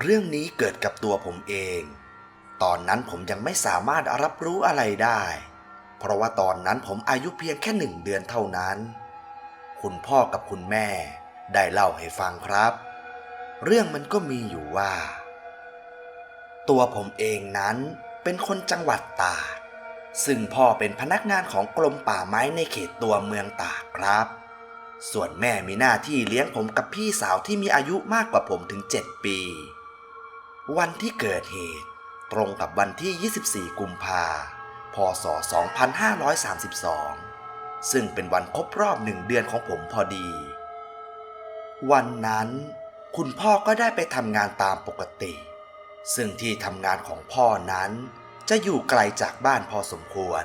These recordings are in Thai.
เรื่องนี้เกิดกับตัวผมเอง ตอนนั้นผมยังไม่สามารถรับรู้อะไรได้ เพราะว่าตอนนั้นผมอายุเพียงแค่หนึ่งเดือนเท่านั้น คุณพ่อกับคุณแม่ได้เล่าให้ฟังครับ เรื่องมันก็มีอยู่ว่า ตัวผมเองนั้นเป็นคนจังหวัดตาก ซึ่งพ่อเป็นพนักงานของกรมป่าไม้ในเขตตัวเมืองตากครับ ส่วนแม่มีหน้าที่เลี้ยงผมกับพี่สาวที่มีอายุมากกว่าผมถึง 7 ปี วันที่เกิดเหตุ ตรงกับวันที่ 24 กุมภาพศ 2532 ซึ่งเป็นวันครบรอบหนึ่งเดือนของผมพอดี วันนั้นคุณพ่อก็ได้ไปทำงานตามปกติ ซึ่งที่ทำงานของพ่อนั้น จะอยู่ไกลจากบ้านพอสมควร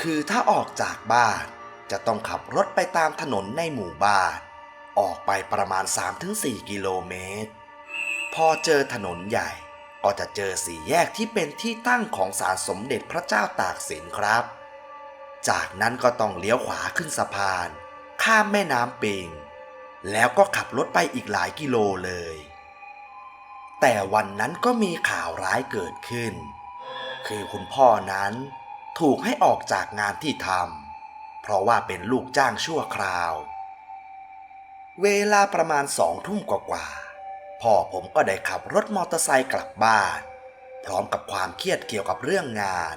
คือถ้าออกจากบ้านจะต้องขับรถไปตามถนนในหมู่บ้าน ออกไปประมาณ 3-4 กิโลเมตร พอเจอถนนใหญ่ก็จะเจอสี่แยกที่เป็นที่ตั้งของศาลสมเด็จพระเจ้าตากสินครับ จากนั้นก็ต้องเลี้ยวขวาขึ้นสะพาน ข้ามแม่น้ำปิง แล้วก็ขับรถไปอีกหลายกิโลเลย แต่วันนั้นก็มีข่าวร้ายเกิดขึ้น คือคุณพ่อนั้นถูกให้ออกจากงานที่ทำเพราะว่าเป็นลูกจ้างชั่วคราว เวลาประมาณสองทุ่มกว่าๆ พ่อผมก็ได้ขับรถมอเตอร์ไซค์กลับบ้าน พร้อมกับความเครียดเกี่ยวกับเรื่องงาน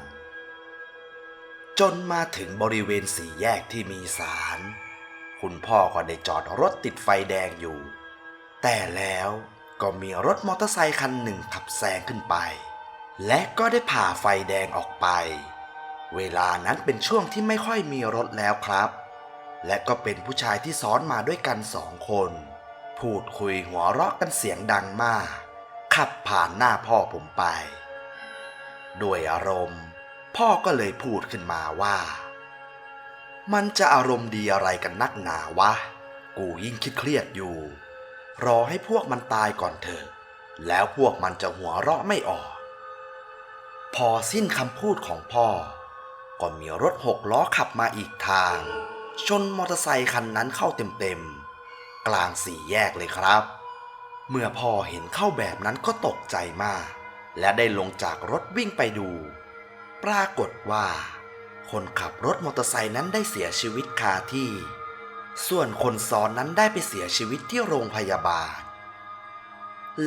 จนมาถึงบริเวณสี่แยกที่มีศาลคุณพ่อก็ได้จอดรถติดไฟแดงอยู่ แต่แล้วก็มีรถมอเตอร์ไซคันหนึ่งขับแซงขึ้นไป และก็ได้ผ่าไฟแดงออกไป เวลานั้นเป็นช่วงที่ไม่ค่อยมีรถแล้วครับ และก็เป็นผู้ชายที่ซ้อนมาด้วยกันสองคน พูดคุยหัวเราะกันเสียงดังมาก ขับผ่านหน้าพ่อผมไป ด้วยอารมณ์ พ่อก็เลยพูดขึ้นมาว่า มันจะอารมณ์ดีอะไรกันนักหนาวะ กูยิ่งคิดเครียดอยู่ รอให้พวกมันตายก่อนเถอะ แล้วพวกมันจะหัวเราะไม่ออก พอสิ้นคำพูดของพ่อ ก็มีรถหกล้อขับมาอีกทาง ชนมอเตอร์ไซคันนั้นเข้าเต็มๆ กลางสี่แยกเลยครับ เมื่อพ่อเห็นเข้าแบบนั้นก็ตกใจมาก และได้ลงจากรถวิ่งไปดู ปรากฏว่า คนขับรถมอเตอร์ไซค์นั้นได้เสียชีวิตคาที่ ส่วนคนซ้อนนั้นได้ไปเสียชีวิตที่โรงพยาบาล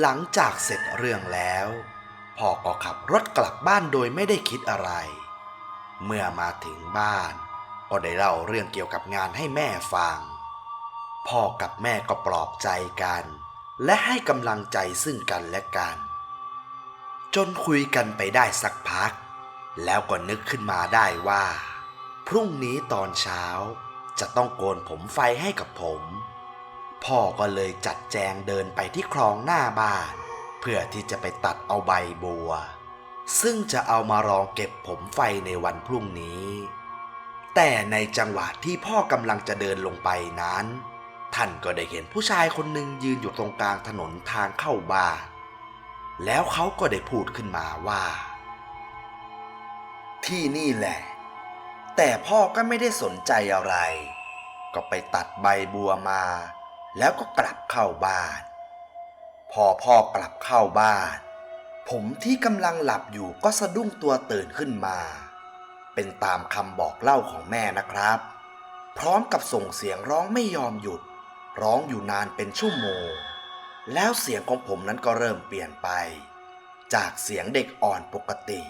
หลังจากเสร็จเรื่องแล้วพ่อก็ขับรถกลับบ้านโดยไม่ได้คิดอะไร เมื่อมาถึงบ้าน ก็ได้เล่าเรื่องเกี่ยวกับงานให้แม่ฟัง พ่อกับแม่ก็ปลอบใจกัน และให้กำลังใจซึ่งกันและกัน จนคุยกันไปได้สักพัก แล้วก็นึกขึ้นมาได้ว่า พรุ่งนี้ตอนเช้า จะต้องโกนผมไฟให้กับผม พ่อก็เลยจัดแจงเดินไปที่คลองหน้าบ้าน เพื่อที่จะไปตัดเอาใบบัว ซึ่งจะเอามารองเก็บผมไฟในวันพรุ่งนี้ แต่ในจังหวะที่พ่อกำลังจะเดินลงไปนั้น ท่านก็ได้เห็นผู้ชายคนหนึ่งยืนอยู่ตรงกลางถนนทางเข้าบ้านแล้วเขาก็ได้พูดขึ้นมาว่า ที่นี่แหละ แต่พ่อก็ไม่ได้สนใจอะไร ก็ไปตัดใบบัวมา แล้วก็กลับเข้าบ้าน พอพ่อกลับเข้าบ้าน ผมที่กำลังหลับอยู่ก็สะดุ้งตัวตื่นขึ้นมา เป็นตามคำบอกเล่าของแม่นะครับ พร้อมกับส่งเสียงร้องไม่ยอมหยุด ร้องอยู่นานเป็นชั่วโมง แล้วเสียงของผมนั้นก็เริ่มเปลี่ยนไป จากเสียงเด็กอ่อนปกติ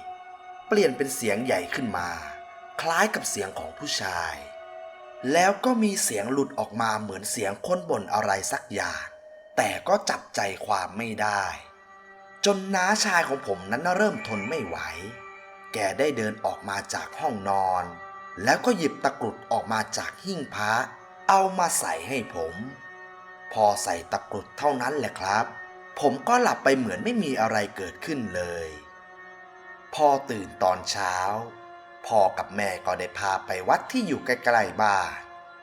เปลี่ยนเป็นเสียงใหญ่ขึ้นมา คล้ายกับเสียงของผู้ชาย แล้วก็มีเสียงหลุดออกมาเหมือนเสียงคนบ่นอะไรสักอย่างแต่ก็จับใจความไม่ได้ จนน้าชายของผมนั้นเริ่มทนไม่ไหว แกได้เดินออกมาจากห้องนอน แล้วก็หยิบตะกรุดออกมาจากหิ้งพระ เอามาใส่ให้ผม พอใส่ตะกรุดเท่านั้นแหละครับ ผมก็หลับไปเหมือนไม่มีอะไรเกิดขึ้นเลย พอตื่นตอนเช้า พ่อกับแม่ก็ได้พาไปวัดที่อยู่ใกล้ๆบ้าน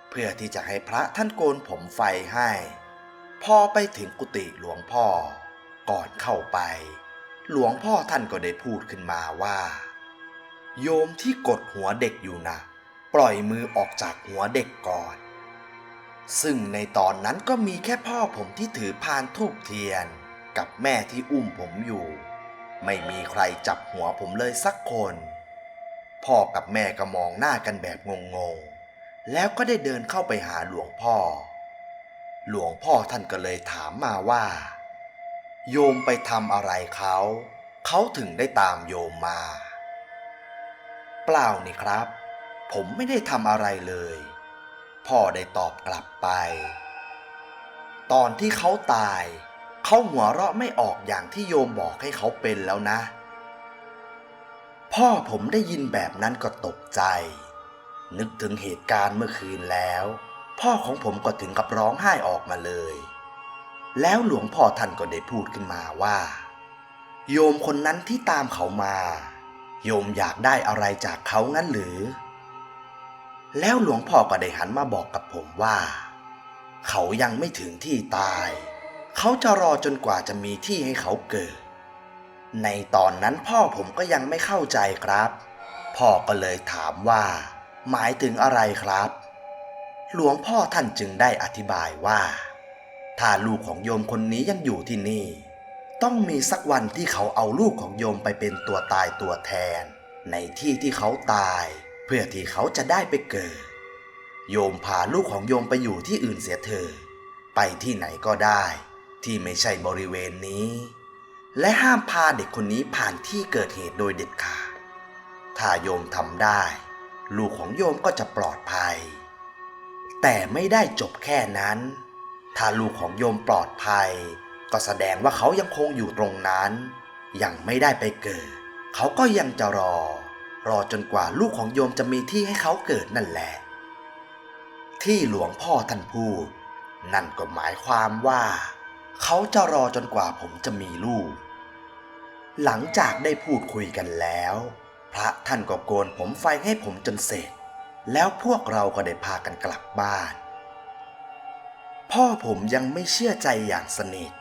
เพื่อที่จะให้พระท่านโกนผมไฟให้ พอไปถึงกุฏิหลวงพ่อ ก่อนเข้าไป หลวงพ่อท่านก็ได้พูดขึ้นมาว่า โยมที่กดหัวเด็กอยู่นะ ปล่อยมือออกจากหัวเด็กก่อน ซึ่งในตอนนั้นก็มีแค่พ่อผมที่ถือพานทูบเทียน กับแม่ที่อุ้มผมอยู่ ไม่มีใครจับหัวผมเลยสักคน พ่อกับแม่ก็มองหน้ากันแบบงงๆ แล้วก็ได้เดินเข้าไปหาหลวงพ่อ หลวงพ่อท่านก็เลยถามมาว่า โยมไปทำอะไรเขา เขาถึงได้ตามโยมมา เปล่านี่ครับ ผมไม่ได้ทำอะไรเลย พ่อได้ตอบกลับไป ตอนที่เขาตาย เขาหัวเราะไม่ออกอย่างที่โยมบอกให้เขาเป็นแล้วนะ พ่อผมได้ยินแบบนั้นก็ตกใจ นึกถึงเหตุการณ์เมื่อคืนแล้ว พ่อของผมก็ถึงกับร้องไห้ออกมาเลย แล้วหลวงพ่อท่านก็ได้พูดขึ้นมาว่า โยมคนนั้นที่ตามเขามา โยมอยากได้อะไรจากเขางั้นหรือ แล้วหลวงพ่อก็ได้หันมาบอกกับผมว่า เขายังไม่ถึงที่ตาย เขาจะรอจนกว่าจะมีที่ให้เขาเกิด ในตอนนั้นพ่อผมก็ยังไม่เข้าใจครับ พ่อก็เลยถามว่า หมายถึงอะไรครับ หลวงพ่อท่านจึงได้อธิบายว่า ถ้าลูกของโยมคนนี้ยังอยู่ที่นี่ ต้องมีสักวันที่เขาเอาลูกของโยมไปเป็นตัวตายตัวแทน ในที่ที่เขาตาย พื่อที่เขาจะได้ไปเกิด โยมพาลูกของโยมไปอยู่ที่อื่นเสียเถอไปที่ไหนก็ได้ ที่ไม่ใช่บริเวณนี้ และห้ามพาเด็กคนนี้ผ่านที่เกิดเหตุโดยเด็ดขาด ถ้าโยมทำได้ ลูกของโยมก็จะปลอดภัย แต่ไม่ได้จบแค่นั้น ถ้าลูกของโยมปลอดภัย ก็แสดงว่าเขายังคงอยู่ตรงนั้น ยังไม่ได้ไปเกิด เขาก็ยังจะรอ รอจนกว่าลูกของโยมจะมีที่ให้เขาเกิดนั่นแหละ ที่หลวงพ่อท่านพูด นั่นก็หมายความว่า เขาจะรอจนกว่าผมจะมีลูก หลังจากได้พูดคุยกันแล้ว พระท่านก็โกนผมไฟให้ผมจนเสร็จ แล้วพวกเราก็ได้พากันกลับบ้าน พ่อผมยังไม่เชื่อใจอย่างสนิท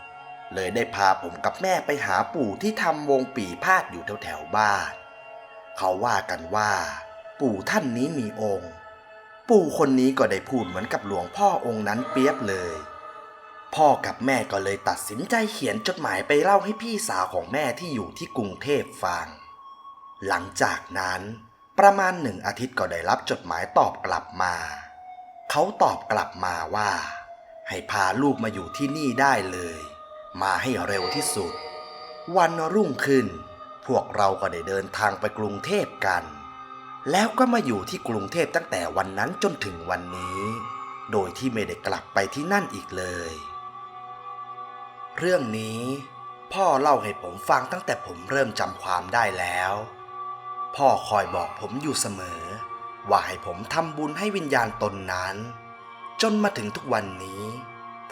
เลยได้พาผมกับแม่ไปหาปู่ที่ทำวงปีพาดอยู่แถวๆบ้าน เขาว่ากันว่า ปู่ท่านนี้มีองค์ ปู่คนนี้ก็ได้พูดเหมือนกับหลวงพ่อองค์นั้นเปียบเลย พ่อกับแม่ก็เลยตัดสินใจเขียนจดหมายไปเล่าให้พี่สาวของแม่ที่อยู่ที่กรุงเทพฟัง หลังจากนั้นประมาณหนึ่งอาทิตย์ก็ได้รับจดหมายตอบกลับมา เขาตอบกลับมาว่า ให้พาลูกมาอยู่ที่นี่ได้เลย มาให้เร็วที่สุด วันรุ่งขึ้น พวกเราก็ได้เดินทางไปกรุงเทพกัน แล้วก็มาอยู่ที่กรุงเทพตั้งแต่วันนั้นจนถึงวันนี้ โดยที่ไม่ได้กลับไปที่นั่นอีกเลย เรื่องนี้พ่อเล่าให้ผมฟังตั้งแต่ผมเริ่มจำความได้แล้ว พ่อคอยบอกผมอยู่เสมอ ว่าให้ผมทำบุญให้วิญญาณตนนั้น จนมาถึงทุกวันนี้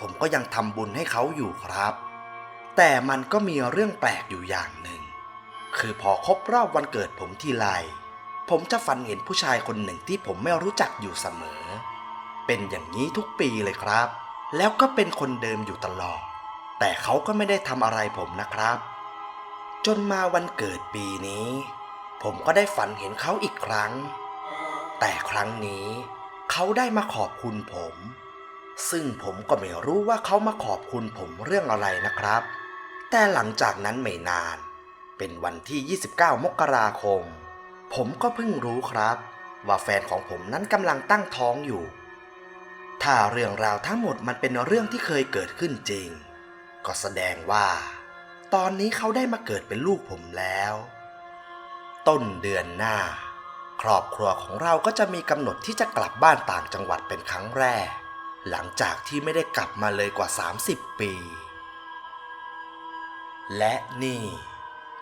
ผมก็ยังทำบุญให้เขาอยู่ครับ แต่มันก็มีเรื่องแปลกอยู่อย่างหนึ่ง คือพอครบรอบวันเกิดผมทีไรผมจะฝันเห็นผู้ชายคนหนึ่งที่ผมไม่รู้จักอยู่เสมอ เป็นอย่างนี้ทุกปีเลยครับ แล้วก็เป็นคนเดิมอยู่ตลอด แต่เขาก็ไม่ได้ทำอะไรผมนะครับ จนมาวันเกิดปีนี้ ผมก็ได้ฝันเห็นเขาอีกครั้ง แต่ครั้งนี้เขาได้มาขอบคุณผม ซึ่งผมก็ไม่รู้ว่าเขามาขอบคุณผมเรื่องอะไรนะครับ แต่หลังจากนั้นไม่นาน เป็นวันที่ 29 มกราคม ผมก็เพิ่งรู้ครับ ว่าแฟนของผมนั้นกำลังตั้งท้องอยู่ ถ้าเรื่องราวทั้งหมดมันเป็นเรื่องที่เคยเกิดขึ้นจริง ก็แสดงว่า ตอนนี้เขาได้มาเกิดเป็นลูกผมแล้ว ต้นเดือนหน้า ครอบครัวของเราก็จะมีกำหนดที่จะกลับบ้านต่างจังหวัดเป็นครั้งแรก หลังจากที่ไม่ได้กลับมาเลยกว่า 30 ปี และนี่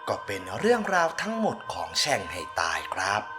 ก็เป็นเรื่องราวทั้งหมดของแช่งให้ตายครับ